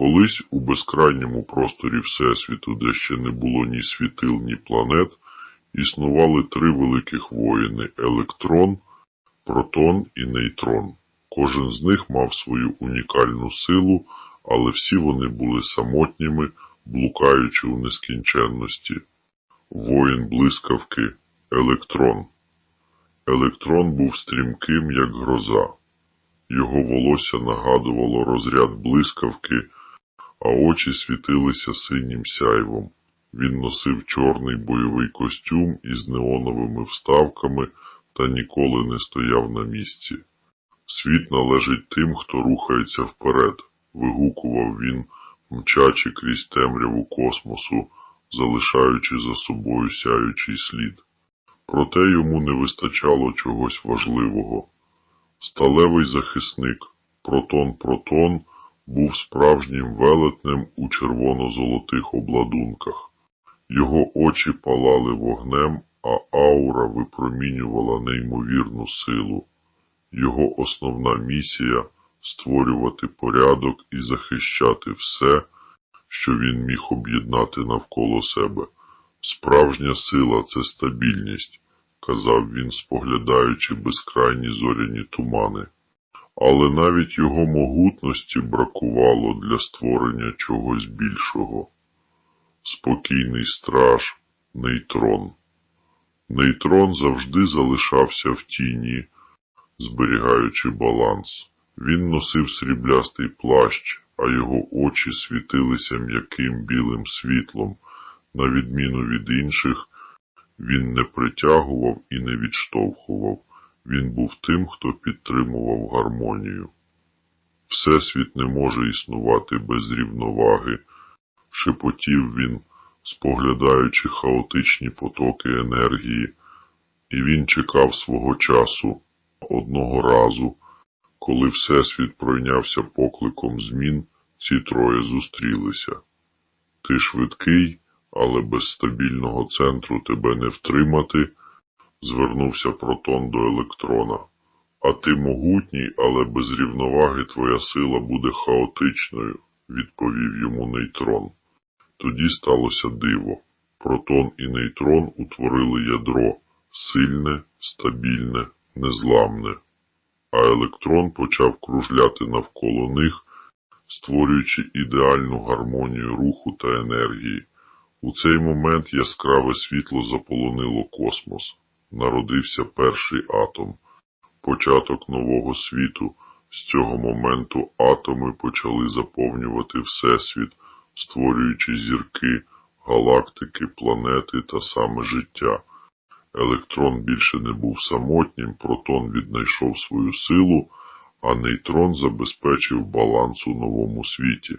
Колись у безкрайньому просторі Всесвіту, де ще не було ні світил, ні планет, існували три великих воїни електрон, протон і нейтрон. Кожен з них мав свою унікальну силу, але всі вони були самотніми, блукаючи у нескінченності. Воїн блискавки електрон. Електрон був стрімким, як гроза. Його волосся нагадувало розряд блискавки, а очі світилися синім сяйвом. Він носив чорний бойовий костюм із неоновими вставками та ніколи не стояв на місці. Світ належить тим, хто рухається вперед, вигукував він, мчачи крізь темряву космосу, залишаючи за собою сяючий слід. Проте йому не вистачало чогось важливого. Сталевий захисник Протон-Протон був справжнім велетнем у червоно-золотих обладунках. Його очі палали вогнем, а аура випромінювала неймовірну силу. Його основна місія створювати порядок і захищати все, що він міг об'єднати навколо себе. Справжня сила це стабільність, казав він, споглядаючи безкрайні зоряні тумани. Але навіть його могутності бракувало для створення чогось більшого. Спокійний страж, нейтрон. Нейтрон завжди залишався в тіні, зберігаючи баланс. Він носив сріблястий плащ, а його очі світилися м'яким білим світлом. На відміну від інших, він не притягував і не відштовхував. Він був тим, хто підтримував гармонію. Всесвіт не може існувати без рівноваги, шепотів він, споглядаючи хаотичні потоки енергії, і він чекав свого часу одного разу, коли Всесвіт пройнявся покликом змін, ці троє зустрілися. Ти швидкий, але без стабільного центру тебе не втримати, звернувся протон до електрона. А ти могутній, але без рівноваги твоя сила буде хаотичною, відповів йому нейтрон. Тоді сталося диво. Протон і нейтрон утворили ядро сильне, стабільне, незламне, а електрон почав кружляти навколо них, створюючи ідеальну гармонію руху та енергії. У цей момент яскраве світло заполонило космос. Народився перший атом, початок нового світу. З цього моменту атоми почали заповнювати Всесвіт, створюючи зірки, галактики, планети та саме життя. Електрон більше не був самотнім, протон віднайшов свою силу, а нейтрон забезпечив баланс у новому світі.